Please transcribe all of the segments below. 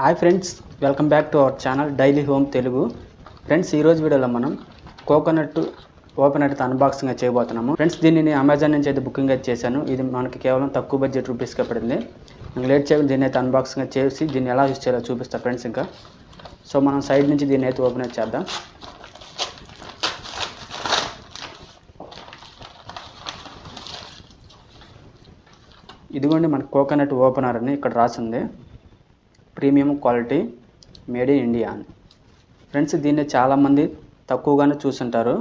Hi friends welcome back to our channel daily home Telugu. Friends ఈరోజు వీడియోలో మనం coconut open అయితే unboxing చేయబోతున్నాము. ఫ్రెండ్స్ దీనిని అమెజాన్ నుంచి అయితే బుకింగ్ అయితే చేశాను. ఇది మనకి కేవలం తక్కువ బడ్జెట్ రూపీస్గా పడింది. లేట్ చేయకుండా దీన్ని అయితే అన్బాక్సింగ్ చేసి దీన్ని ఎలా యూస్ చేయాలో చూపిస్తా ఫ్రెండ్స్ ఇంకా. సో మనం సైడ్ నుంచి దీన్ని అయితే ఓపెన్ అయితే చేద్దాం. ఇదిగోండి మన కోకోనట్ ఓపెనర్ అని ఇక్కడ రాసింది. Premium quality made in India అని. ఫ్రెండ్స్ దీన్ని చాలామంది తక్కువగానే చూసుంటారు.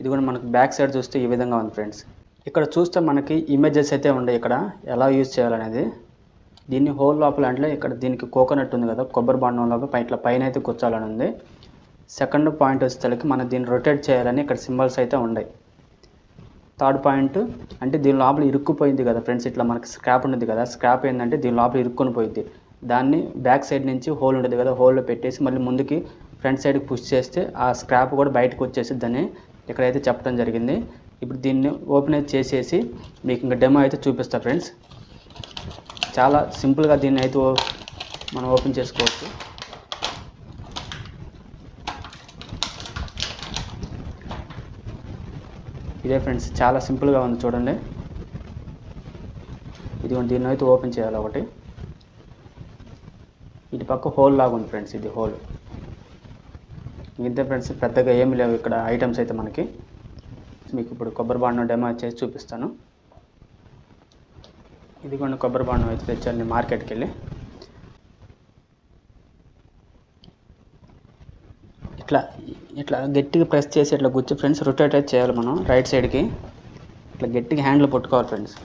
ఇది కూడా మనకు బ్యాక్ సైడ్ చూస్తే ఈ విధంగా ఉంది ఫ్రెండ్స్. ఇక్కడ చూస్తే మనకి ఇమేజెస్ అయితే ఉన్నాయి ఇక్కడ ఎలా యూజ్ చేయాలనేది. దీన్ని హోల్ లోపల అంటే ఇక్కడ దీనికి కోకోనట్ ఉంది కదా కొబ్బరి బాండం లోపల ఇట్లా పైన అయితే కూర్చోాలని ఉంది. సెకండ్ పాయింట్ వచ్చేసరికి మనం దీన్ని రొటేట్ చేయాలని ఇక్కడ సింబల్స్ అయితే ఉన్నాయి థర్డ్ పాయింట్ అంటే దీని లోపల ఇరుక్కుపోయింది కదా ఫ్రెండ్స్ ఇట్లా మనకి స్క్రాప్ ఉంటుంది కదా స్క్రాప్ ఏంటంటే దీని లోపల ఇరుక్కొని పోయింది. దాన్ని బ్యాక్ సైడ్ నుంచి హోల్ ఉంటుంది కదా హోల్లో పెట్టేసి మళ్ళీ ముందుకి ఫ్రంట్ సైడ్కి పుష్ చేస్తే ఆ స్క్రాప్ కూడా బయటకు వచ్చేసిద్దని ఇక్కడైతే చెప్పడం జరిగింది. ఇప్పుడు దీన్ని ఓపెన్ అయితే చేసేసి మీకు ఇంకా డెమో అయితే చూపిస్తా ఫ్రెండ్స్. చాలా సింపుల్గా దీన్ని అయితే ఓ- మనం ఓపెన్ చేసుకోవచ్చు. ఇదే ఫ్రెండ్స్ చాలా సింపుల్గా ఉంది చూడండి. ఇది దీన్ని అయితే ఓపెన్ చేయాలి ఒకటి. ఇటు పక్క హోల్ లాగా ఉంది ఫ్రెండ్స్ ఇది హోల్. ఇంతే ఫ్రెండ్స్ పెద్దగా ఏమి లేవు ఇక్కడ ఐటమ్స్ అయితే మనకి. మీకు ఇప్పుడు కొబ్బరి బాండం డెమో చేసి చూపిస్తాను. ఇది కూడా కొబ్బరి బాండం అయితే తెచ్చాను మార్కెట్కి వెళ్ళి. ఇట్లా ఇట్లా గట్టిగా ప్రెస్ చేసి ఇట్లా గుచ్చి ఫ్రెండ్స్ రొటేట్ అయితే చేయాలి మనం రైట్ సైడ్కి ఇట్లా గట్టిగా హ్యాండిల్ పట్టుకోవాలి ఫ్రెండ్స్.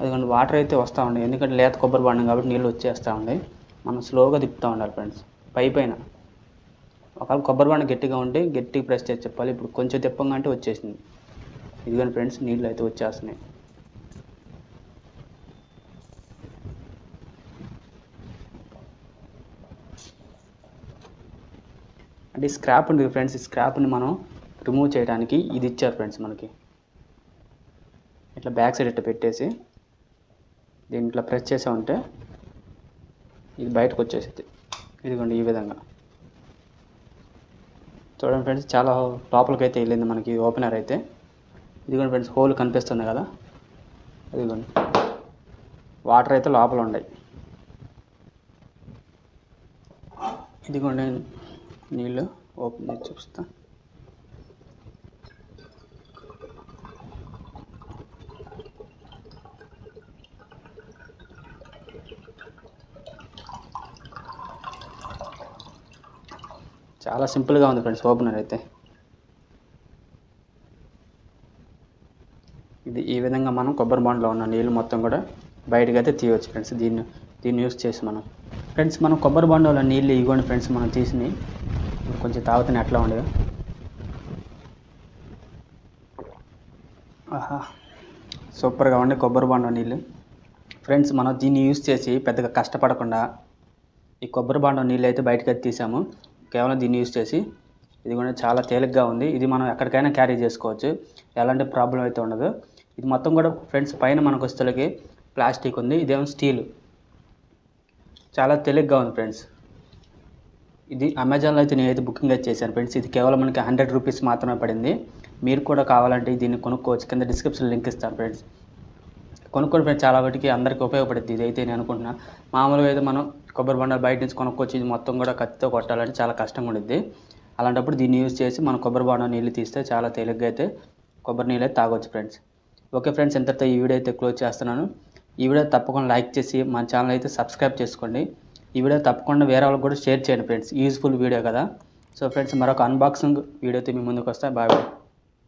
అదిగోండి వాటర్ అయితే వస్తూ ఉండే ఎందుకంటే లేత కొబ్బరి బాండం కాబట్టి నీళ్ళు వచ్చేస్తూ ఉండే మనం స్లోగా తిప్పుతూ ఉండాలి ఫ్రెండ్స్. పై పైన. ఒకవేళ కొబ్బరి బండ గట్టిగా ఉంటే గట్టిగా ప్రెస్ చేసి చెప్పాలి ఇప్పుడు కొంచెం తిప్పంగా అంటే వచ్చేసింది. ఇదిగోండి ఫ్రెండ్స్ నీళ్ళు అయితే వచ్చేస్తున్నాయి. అంటే ఈ స్క్రాప్ ఉంది ఫ్రెండ్స్ ఈ స్క్రాప్ని మనం రిమూవ్ చేయడానికి ఇది ఇచ్చారు ఫ్రెండ్స్ మనకి. ఇట్లా బ్యాక్ సైడ్ ఇట్లా పెట్టేసి దీన్ని ఇట్లా ప్రెస్ చేసామంటే ఇది బయటకు వచ్చేసింది ఇదిగోండి ఈ విధంగా. చూడండి ఫ్రెండ్స్ చాలా లోపలికి అయితే వెళ్ళింది మనకి ఓపెనర్ అయితే. ఇదిగోండి ఫ్రెండ్స్ హోల్ కనిపిస్తుంది కదా. ఇదిగోండి. వాటర్ అయితే లోపల ఉన్నాయి ఇదిగోండి నీళ్ళు ఓపెన్ చేసి చూపిస్తా. చాలా సింపుల్గా ఉంది ఫ్రెండ్స్ ఓపెనర్ అయితే. ఇది ఈ విధంగా మనం కొబ్బరి బాండ్లో ఉన్న నీళ్ళు మొత్తం కూడా బయటకు అయితే తీయవచ్చు ఫ్రెండ్స్. దీన్ని దీన్ని యూస్ చేసి మనం. ఫ్రెండ్స్ మనం కొబ్బరి బాండంలో నీళ్ళు ఇవ్వండి ఫ్రెండ్స్ మనం తీసిని కొంచెం తాగుతానే ఎట్లా ఉండదు ఆహా. సూపర్గా ఉండే కొబ్బరి బాండం నీళ్ళు. ఫ్రెండ్స్ మనం దీన్ని యూస్ చేసి పెద్దగా కష్టపడకుండా ఈ కొబ్బరి బాండం నీళ్ళు అయితే బయటకు అయితే తీసాము. కేవలం దీన్ని యూస్ చేసి ఇది కూడా చాలా తేలిగ్గా ఉంది. ఇది మనం ఎక్కడికైనా క్యారీ చేసుకోవచ్చు. ఎలాంటి ప్రాబ్లం అయితే ఉండదు. ఇది మొత్తం కూడా ఫ్రెండ్స్ పైన మనకు వస్తువులకి ప్లాస్టిక్ ఉంది. ఇదేమో స్టీల్. చాలా తేలిగ్గా ఉంది ఫ్రెండ్స్. ఇది అమెజాన్లో అయితే నేనైతే బుకింగ్ అయితే చేశాను ఫ్రెండ్స్. ఇది కేవలం మనకి హండ్రెడ్ రూపీస్ మాత్రమే పడింది. మీరు కూడా కావాలంటే దీన్ని కొనుక్కోవచ్చు. కింద డిస్క్రిప్షన్ లింక్ ఇస్తాను ఫ్రెండ్స్. కొనుక్కోండి ఫ్రెండ్స్. చాలా వాటికి అందరికీ ఉపయోగపడుద్ది. ఇది అయితే నేను అనుకుంటున్నా. మామూలుగా అయితే మనం కొబ్బరి బండాలు బయట నుంచి కొనుక్కొచ్చి ఇది మొత్తం కూడా కత్తితో కొట్టాలంటే చాలా కష్టంగా ఉండిద్ది. అలాంటప్పుడు దీన్ని యూజ్ చేసి మనం కొబ్బరి బాండం నీళ్ళు తీస్తే చాలా తేలిగ్గా అయితే కొబ్బరి నీళ్ళు అయితే తాగొచ్చు ఫ్రెండ్స్. ఓకే ఫ్రెండ్స్ ఇంతటితో ఈ వీడియో అయితే క్లోజ్ చేస్తున్నాను. ఈ వీడియో తప్పకుండా లైక్ చేసి మన ఛానల్ అయితే సబ్స్క్రైబ్ చేసుకోండి. ఈ వీడియో తప్పకుండా వేరే వాళ్ళకి కూడా షేర్ చేయండి ఫ్రెండ్స్. యూజ్ఫుల్ వీడియో కదా. సో ఫ్రెండ్స్ మరొక అన్బాక్సింగ్ వీడియోతో మీ ముందుకు వస్తా. Bye bye.